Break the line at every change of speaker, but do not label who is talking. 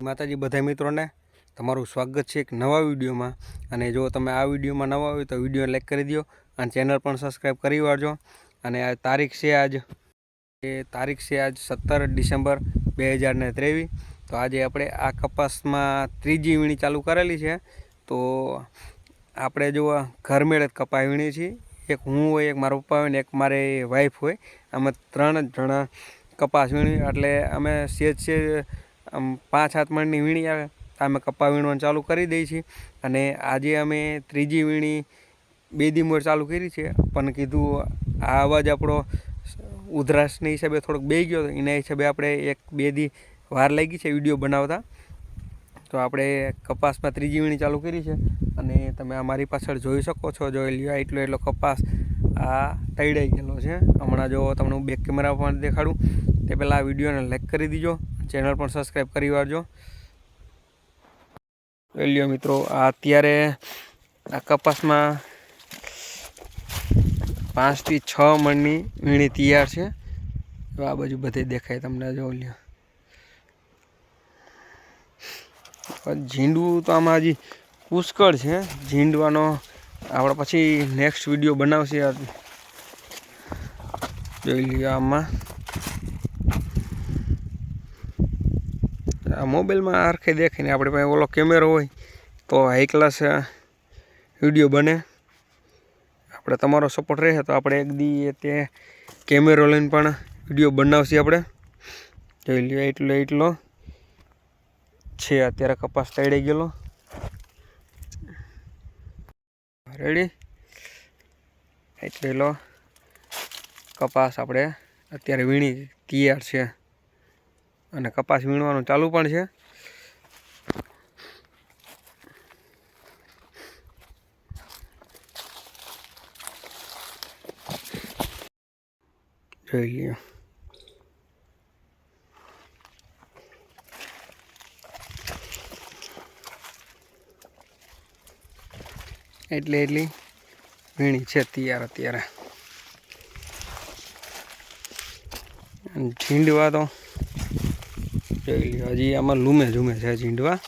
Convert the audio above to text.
માતાજી બધા મિત્રોને તમારું સ્વાગત છે એક નવા વિડીયોમાં. અને જો તમે આ વિડીયોમાં નવા હોય તો વીડિયો લાઈક કરી દો અને ચેનલ પણ સબસ્ક્રાઈબ કરી વાળજો. અને આ તારીખ છે આજ, એ તારીખ છે આજ સત્તર ડિસેમ્બર બે હજાર ત્રેવીસ. તો આજે આપણે આ કપાસમાં ત્રીજી વીણી ચાલુ કરેલી છે. તો આપણે જો આ જ કપાસ વીણી છીએ. એક હું હોય, એક મારા પપ્પા હોય ને એક મારે વાઈફ હોય. અમે ત્રણ જણા કપાસ વીણી એટલે અમે સેજ છે આમ પાંચ સાત મણની વીણી આવે અમે કપ્પા વીણવાનું ચાલુ કરી દઈએ છીએ. અને આજે અમે ત્રીજી વીણી બે દી ચાલુ કરી છે. પણ કીધું આ અવાજ આપણો ઉધરાસની હિસાબે થોડોક બે ગયો તો એના હિસાબે આપણે એક બે દી વાર લાગી છે વીડિયો બનાવતા. તો આપણે કપાસમાં ત્રીજી વીણી ચાલુ કરી છે. અને તમે અમારી પાછળ જોઈ શકો છો. જોઈ લ્યો એટલો એટલો કપાસ આ તૈડાઈ ગયેલો છે. હમણાં જો તમને હું બેક કેમેરા પણ દેખાડું, તે પહેલાં આ વિડીયોને લાઈક કરી દીજો. ચેનલ પણ સબસ્ક્રાઈબ કરી વાળજો. જોઈ લ્યો મિત્રો, આ અત્યારે આ કપાસમાં પાંચથી છ મણની વીણી તૈયાર છે. આ બાજુ બધે દેખાય તમને જો લ્યો. ઝીંડવું તો આમાં હજી પુષ્કળ છે. ઝીંડવાનો આપણે પછી નેક્સ્ટ વીડિયો બનાવશે જોઈ લ્યો આમાં. આ મોબાઈલમાં આરખે દેખીને આપણે પાસે ઓલો કેમેરો હોય, તો હાઈ ક્લાસ વીડિયો બને. આપણે તમારો સપોર્ટ રહે તો આપણે એક દી તે કેમેરો લઈને પણ વીડિયો બનાવશે આપણે. જોઈ લ્યો એટલો એટલો. છે અત્યારે કપાસ તળી ગયેલો. રેડી એટલો કપાસ આપણે અત્યારે વીણી તૈયાર છે. અને કપાસ વીણવાનું ચાલુ પણ છે. જોઈ લ્યો. એટલે એટલી વીણી છે તૈયાર અત્યારે. ઝીંડવા તો જોઈ લ્યો હજી આમાં લૂમે ઝૂમે છે ઝીંડવા.